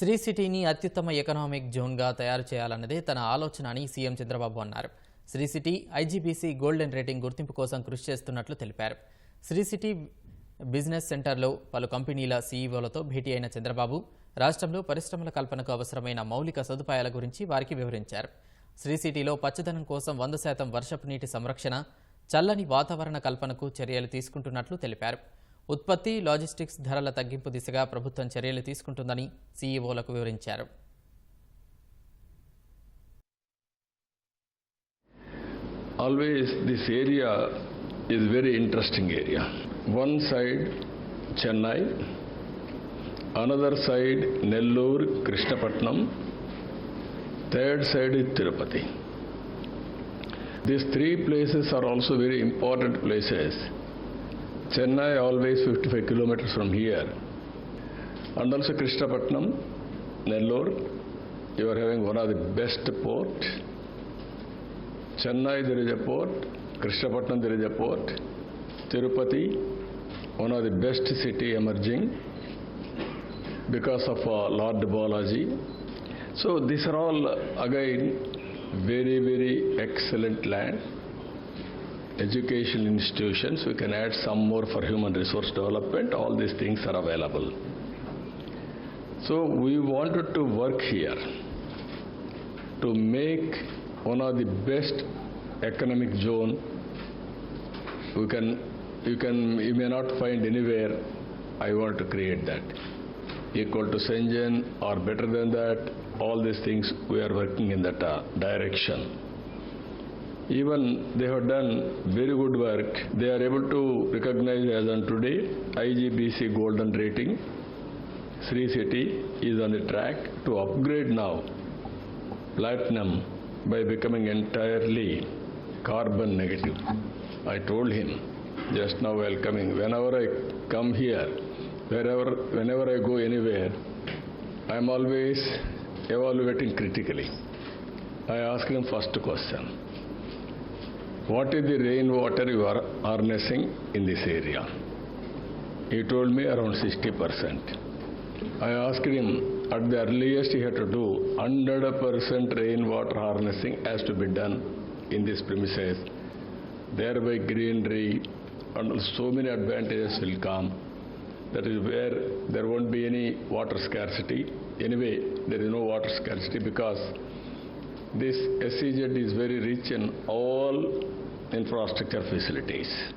శ్రీ సిటీని అత్యుత్తమ ఎకనామిక్ జోన్గా తయారు చేయాలన్నదే తన ఆలోచన అని సీఎం చంద్రబాబు అన్నారు. Sri City IGBC golden rating గుర్తింపు కోసం కృషి చేస్తున్నట్లు తెలిపారు. శ్రీ సిటీ బిజినెస్ సెంటర్లో పలు కంపెనీల సీఈఓలతో భేటీ అయిన చంద్రబాబు రాష్ట్రంలో పరిశ్రమల కల్పనకు అవసరమైన మౌలిక సదుపాయాల గురించి వారికి వివరించారు. శ్రీ సిటీలో పచ్చదనం కోసం వంద శాతం వర్షపు నీటి సంరక్షణ చల్లని వాతావరణ కల్పనకు చర్యలు తీసుకుంటున్నట్లు తెలిపారు. ఉత్పత్తి లాజిస్టిక్స్ ధరల తగ్గింపు దిశగా ప్రభుత్వం చర్యలు తీసుకుంటుందని సీఈఓలకు వివరించారు. Always this area is very interesting area one side Chennai another side Nellore Krishnapatnam third side Tirupati this three places are also very important places chennai always 55 kilometers from here and also krishnapatnam nellore you are having one of the best port Chennai, there is a port. Krishnapatnam, there is a port. Tirupati, one of the best city emerging because of uh, Lord Balaji. So these are all again very, very excellent land. Education institutions, we can add some more for human resource development. All these things are available. So we wanted to work here to make one of the best economic zone you can you can you may not find anywhere i want to create that equal to Shenzhen or better than that all these things we are working in that uh, direction even they have done very good work they are able to recognize as on today IGBC golden rating Sri City is on the track to upgrade now platinum by becoming entirely carbon negative. I told him just now while coming, whenever I come here, wherever, whenever I go anywhere, I am always evaluating critically. I ask him first question. What is the rainwater you are harnessing in this area? He told me around 60%. I asked him at the earliest he had to do 100% rainwater harnessing has to be done in this premises. Thereby greenery and so many advantages will come. That is where there won't be any water scarcity. Anyway, there is no water scarcity because this SEZ is very rich in all infrastructure facilities.